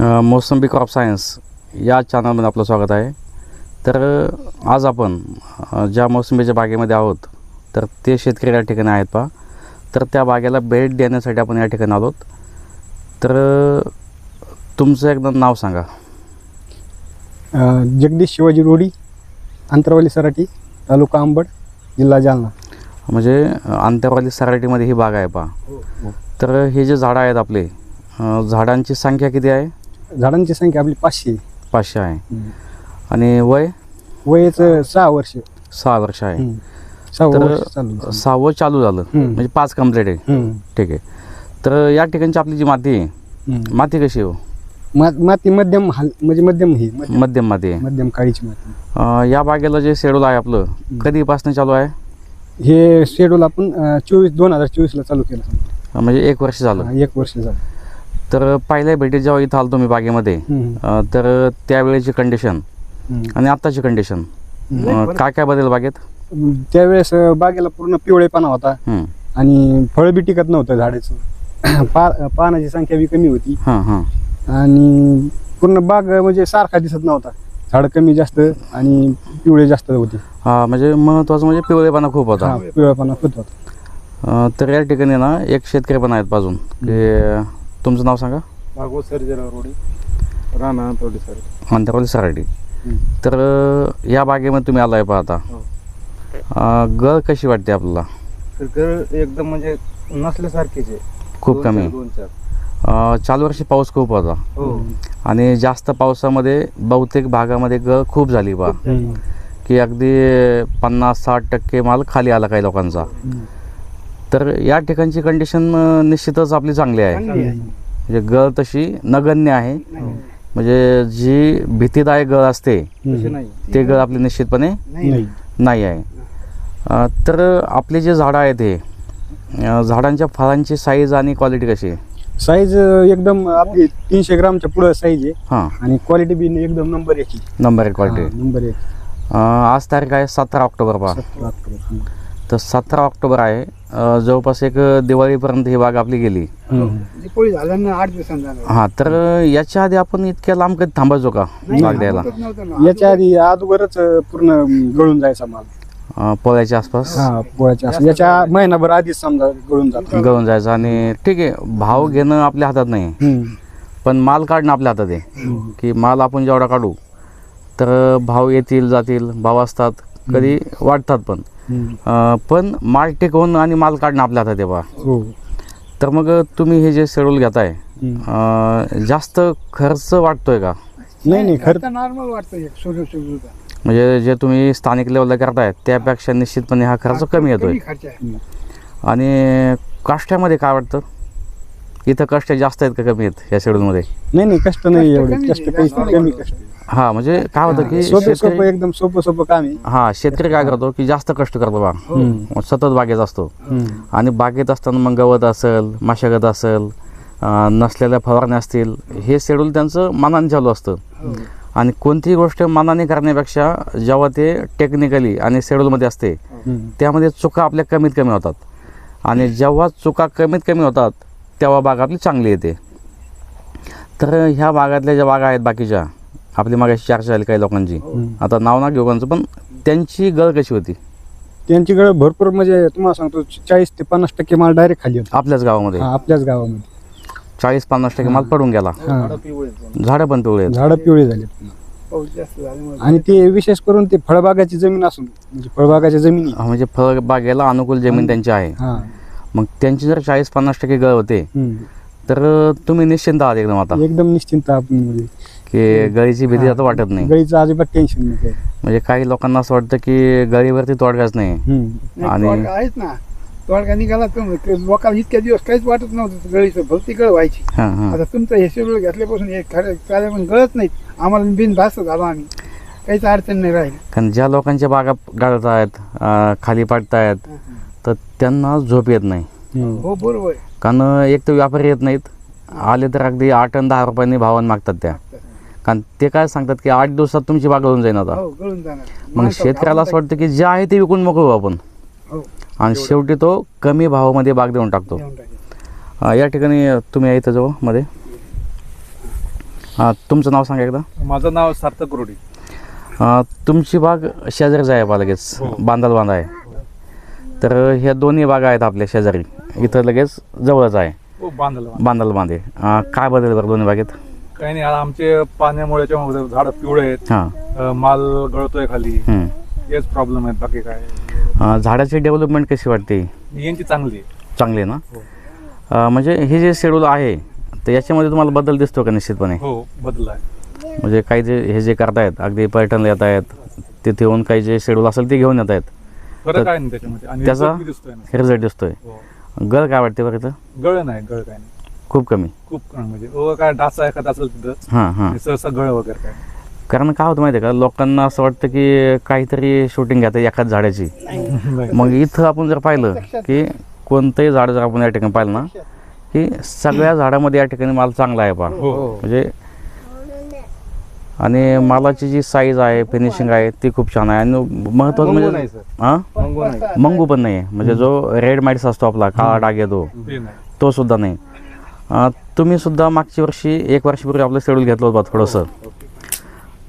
मोसंबी crop science या चॅनलमध्ये आपलं स्वागत आहे. तर आज आपण ज्या मोसंबीच्या बागेमध्ये आहोत तर ते शेतकरी या ठिकाणी आहेत पहा. तर त्या बागेला भेट देण्यासाठी आपण या ठिकाणी आलोत. तर तुमचं एकदम नाव सांगा. जगदीश शिवाजी रोडी अंतरवाली सराटी तालुका अंबड जिल्हा जालना. म्हणजे अ, आंतरवाली सराटीमध्ये ही बाग आहे पहा. तर हे जे झाडं आहेत आपले झाडांची संख्या किती आहे? झाडांची संख्या आपली पाचशे. पाचशे आहे. आणि वय? वयाचं सहा वर्ष. सहा वर्ष आहे. हम्म. सहा तर वर्ष चालू आहे. सहावं चालू झालं. हम्म. म्हणजे पाच कंप्लीट आहे. हम्म. ठीक आहे. तर या ठिकाणची आपली जी माती आहे हम्म. माती कशी आहे हो? मा- माती मध्यम हाल म्हणजे मध्यम ही मध्यम- मध्यम माती आहे. मध्यम काळीची माती. अं, या बागेला जे शेड्यूल आहे आपलं कधीपासून चालू आहे? हे शेड्यूल आपण चोवीस दोन हजार चोवीसला चालू केलं. अं, म्हणजे एक वर्ष झालं. हा, एक वर्ष झालं. तर पहिल्या भेटीत जेव्हा इथं आलो तुम्ही बागेमध्ये. अं, तर त्यावेळेची कंडिशन. आणि आत्ताची कंडिशन काय काय बदल बागेत? हम्म. त्यावेळेस अ, बागेला पूर्ण पिवळेपणा होता. हं, आणि फळ बी टिकत नव्हतं झाडाचं. पा पानाची संख्या बी कमी होती. हां हां. आणि पूर्ण बाग म्हणजे सारखा दिसत नव्हता. झाड कमी जास्त आणि पिवळे जास्त होते. हां म्हणजे महत्त्वाचं म्हणजे पिवळेपणा खूप होता. हा, पिवळेपणा खूप होता. अं, तर या ठिकाणी ना एक शेतकरी पण आहेत बाजून की तुमचं नाव सांगा? भागवत सर्जेराव रोडी. राणा तोडी सर. अंतरवाली सराठी तर या बागेमध्ये तुम्ही आलाय पाहता हो. गळ कशी वाटते आपल्याला? घर एकदम म्हणजे नसल्यासारखीच आहे. खूप कमी. दोन चार. चालू वर्षी पाऊस खूप होता. हो. आणि जास्त पावसामध्ये बहुतेक भागामध्ये गळ खूप झाली बा. की अगदी पन्नास साठ टक्के माल खाली आला काही लोकांचा. तर या ठिकाणची कंडिशन निश्चितच आपली चांगली आहे. म्हणजे गळ तशी नगण्य आहे. म्हणजे जी भीतीदायक गळ असते तशी हम्म. नाही. ते गळ आपली निश्चितपणे नाही. नाही. आहे. तर आपले जे झाडं आहेत हे झाडांच्या फळांची साईज आणि क्वालिटी कशी आहे? साईज एकदम आपली तीनशे ग्रामच्या पुढं साईज आहे. हां. आणि क्वालिटी बी एकदम नंबर एक आहे. नंबर एक क्वालिटी नंबर एक. आज तारीख आहे सतरा ऑक्टोबर पहा. तर सतरा ऑक्टोबर आहे. अं, जवळपास एक दिवाळीपर्यंत ही बाग आपली गेली. हम्म. दिपोळी झाल्यानं आठ दिवसांनी झालं. हां तर याच्या आधी आपण इतक्या लांब कधी थांबायचो का? बाग द्यायला? होतच नव्हतं ना. याच्या आधी अगोदरच पूर्ण गळून जायचा माल. अं, पोळ्याच्या आसपास? हा पोळ्याच्या असं. याच्या महिनाभर आधीच समजा गळून जातो. गळून जायचं आणि ठीक आहे भाव घेणं आपल्या हातात नाही. हम्म. पण माल काढणं आपल्या हातात आहे. की माल आपण जेवढा काढू तर भाव येतील जातील भाव असतात. कधी वाढतात पण. अं, पण माल टिकवून आणि माल काढणं आपल्या हातात आहे बा हो. तर मग तुम्ही हे जे शेड्यूल घेताय. अं, जास्त खर्च वाटतोय का? नाही नाही खरं आता नॉर्मल वाटतं एक सुरू सुरू म्हणजे जे तुम्ही स्थानिक लेवलला करताय त्यापेक्षा निश्चितपणे हा खर्च कमी येतोय. खर्च आहे. आणि काष्ट्यामध्ये काय वाटतं? इथं कष्ट जास्त आहेत का कमी आहेत या शेड्यूलमध्ये? नाही नाही कष्ट नाही कष्ट एवढे. कष्ट काहीच नाही, कमी. कष्ट. हा म्हणजे काय होतं की सोपं सोपं शेतकरी एकदम सोपं सोपं काम आहे. हा शेतकरी काय करतो की जास्त कष्ट करतो बा. हम्म. सतत बागेत असतो. हम्म. आणि बागेत असताना मग गवत असेल मशागत असेल अं, नसलेल्या फवारण्या असतील हे शेड्यूल त्यांचं मनाने चालू असतं. आणि कोणतीही गोष्ट मनाने करण्यापेक्षा जेव्हा ते टेक्निकली आणि शेड्यूलमध्ये असते हम्म. त्यामध्ये चुका आपल्या कमीत कमी होतात. आणि जेव्हा चुका कमीत कमी होतात तेव्हा बाग आपली चांगली येते. तर ह्या बागातल्या ज्या बागा आहेत बाकीच्या आपली मागाशी चर्चा झाली काही लोकांची हम्म. आता नाव ना घेऊ पण त्यांची गळ कशी होती? त्यांची गळ भरपूर म्हणजे तुम्हाला सांगतो चाळीस ते पन्नास टक्के माल डायरेक्ट खाली होता. आपल्याच गावामध्ये? हा, आपल्याच गावामध्ये. चाळीस पन्नास टक्के माल पडून गेला. हा. झाडं पिवळे आहेत. झाडं पण पिवळे. झाडं पिवळे झाले. आणि ते विशेष करून ते फळबागाची जमीन असून म्हणजे फळबागाच्या जमिनी. हा, म्हणजे फळ बागेला अनुकूल जमीन त्यांची आहे. हा. मग त्यांची जर चाळीस पन्नास टक्के गळ होते. तर तुम्ही निश्चिंत आहात एकदम आता. एकदम निश्चिंत म्हणजे की गळीची भीती आता वाटत नाही. गळीचं अजिबात टेन्शन नाही काही. म्हणजे काही लोकांना असं वाटतं की गळीवरती तोडगाच नाही. नाही, आणि- तोडगा आहेच ना. तोडगा निघाला लोकांना इतक्या दिवस काहीच वाटत नव्हतं गळीचं. भरती गळ व्हायची. हां हां. आता तुमचं हे शेड्यूल घेतल्यापासून हे खरं चालेल पण गळत नाहीत. आम्हाला बिन भास झालो आम्ही. काहीच अडचण नाही राहिली. कारण ज्या लोकांच्या बागा गाळत आहेत खाली पाडतायत तर त्यांना झोप येत नाही. हो बरोबर. कारण एक तर व्यापारी येत नाहीत. आले तर अगदी आठ आणि दहा रुपयांनी भावानं मागतात त्या. कारण ते काय सांगतात की आठ दिवसात तुमची बाग गळून जाईल आता. हो गळून जाणार. मग शेतकऱ्याला असं वाटतं की जे आहे ते विकून मोकळू आपण. हो आणि शेवटी तो कमी भावामध्ये बाग देऊन टाकतो. देऊन टाकेल. अं, या ठिकाणी तुम्ही आहे इथं जवळमध्ये. अ, तुमचं नाव सांगा एकदा. माझं नाव सार्थक रोडी अ, तुमची बाग शेजारीच आहे बा लगेच. बांधाल बांधा आहे. तर ह्या दोन्ही बागा आहेत आपल्या शेजारी. इथं लगेच जवळच आहे. हो बांधलं बांधाल. बांधे काय बदल बरं दोन्ही बागेत? काही नाही आमचे पाण्यामुळे झाडं पिवळे आहेत. हां. माल गळतोय खाली. हेच प्रॉब्लेम आहेत बाकी काय? झाडाची डेव्हलपमेंट कशी वाटते? यांची चांगली चांगली आहे ना? हो. म्हणजे हे जे शेड्यूल आहे तर याच्यामध्ये तुम्हाला बदल दिसतो का निश्चितपणे? हो बदल आहे. म्हणजे काही जे हे जे करतायत अगदी पर्यटनला येत आहेत तिथे येऊन काही जे शेड्यूल असेल ते घेऊन येत आहेत फरक आहे ना त्याच्यामध्ये? आणि त्याचा- result बी दिसतोय ना. रिझल्ट दिसतोय. हो. गळ काय वाटते बरं इथं? गळ नाही गळ काय नाही. खूप कमी. खूप कमी म्हणजे ओ काय डासा एखादा असेल तिथं हां हां. आणि सहसा गळ वगैरे काय कारण काय होतं माहिती आहे का? लोकांना असं वाटतं की काहीतरी शूटिंग घ्या एखाद झाडाची. नाही. मग इथं आपण जर पाहिलं की कोणतंही झाड जर आपण या ठिकाणी पाहिलं ना की सगळ्या झाडामध्ये या ठिकाणी माल चांगला आहे पा हो. म्हणजे आणि मालाची जी साईज आहे फिनिशिंग आहे ती खूप छान आहे. आणि महत्वाचं म्हणजे हां? मंगू पण नाही आहे म्हणजे जो रेड माइट्स असतो आपला काळा डाग येतो ते सुद्धा नाही. तुम्ही सुद्धा मागच्या वर्षी एक वर्षापूर्वी आपलं शेड्यूल घेतलं होतं थोडंसं.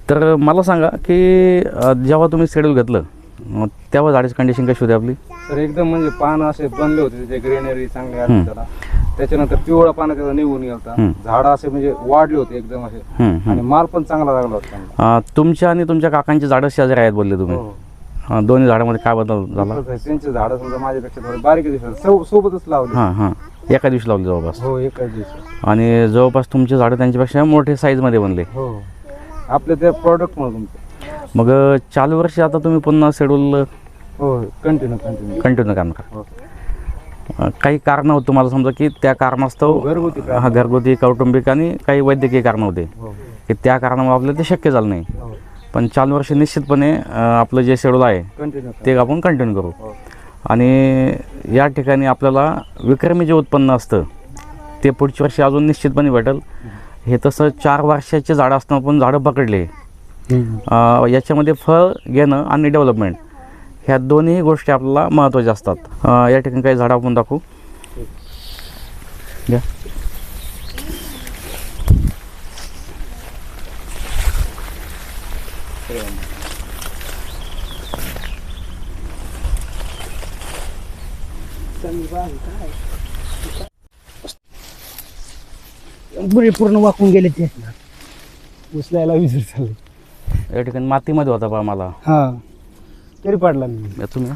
तर मला सांगा की जेव्हा तुम्ही शेड्यूल घेतलं तेव्हा झाडाची कंडिशन कशी होती आपली? तर एकदम म्हणजे पानं असे बनले होते त्याचे ग्रेनरी चांगले त्याच्यानंतर पिवळा पानं त्याचा निघून गेलता. झाड असे म्हणजे वाढले होते एकदम असे. हं, हं. आणि माल पण चांगला लागला होता. अं, तुमच्या आणि तुमच्या काकांची झाडं शेजारी आहेत बोलले तुम्ही. हो. अं, दोन्ही झाडामध्ये काय बदल झाला. त्यांचे झाड समजा माझ्यापेक्षा थोडे बारीक दिसतात. सो- सोबतच लावले. हां हां. एका दिवशी लावली जवळपास. हो एकाच दिवशी. आणि जवळपास तुमची झाडं त्यांच्यापेक्षा मोठे साईजमध्ये बनले. हो. आपल्या त्या प्रॉडक्ट मुळे तुमचे. मग अं, चालू वर्षी आता तुम्ही पुन्हा शेड्यूल हो कंटिन्यू कंटिन्यू कंटिन्यू करणार हो. अं, काही कारणं होतं तुम्हाला समजा की त्या कारणास्तव हा घरगुती कौटुंबिक आणि काही वैद्यकीय कारणं होते. हो. की त्या कारणामुळे आपल्याला ते शक्य झालं नाही. हो. पण चालू वर्षी निश्चितपणे आपलं जे शेड्यूल आहे ते आपण कंटिन्यू करू. हो. आणि या ठिकाणी आपल्याला विक्रमी जे उत्पन्न असतं ते पुढच्या वर्षी अजून निश्चितपणे भेटेल. हे तसं चार वर्षाचे झाडं असताना पण झाडं पकडले. याच्यामध्ये फळ घेणं आणि डेव्हलपमेंट. ह्या दोन्ही गोष्टी आपल्याला महत्त्वाच्या असतात. या ठिकाणी काही झाडं आपण दाखवू. घ्या. पूर्ण वाकून गेले ते. उचलायला विसर चालले या ठिकाणी मातीमध्ये होता बा मला. हा. तरी पाडला मी या. तुम्ही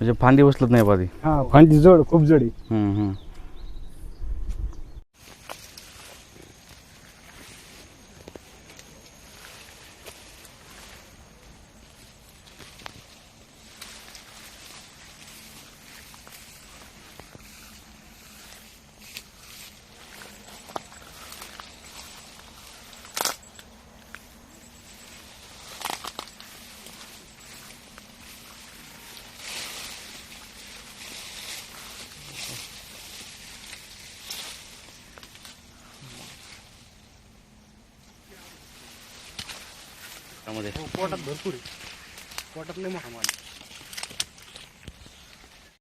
म्हणजे फांदी उचलत नाही पाधी हा फांदी जड खूप जड आहे. हम्म, हम्म. त्यामध्ये हो, पोटात भरपूर आहे. पोटात नाही मोठा माल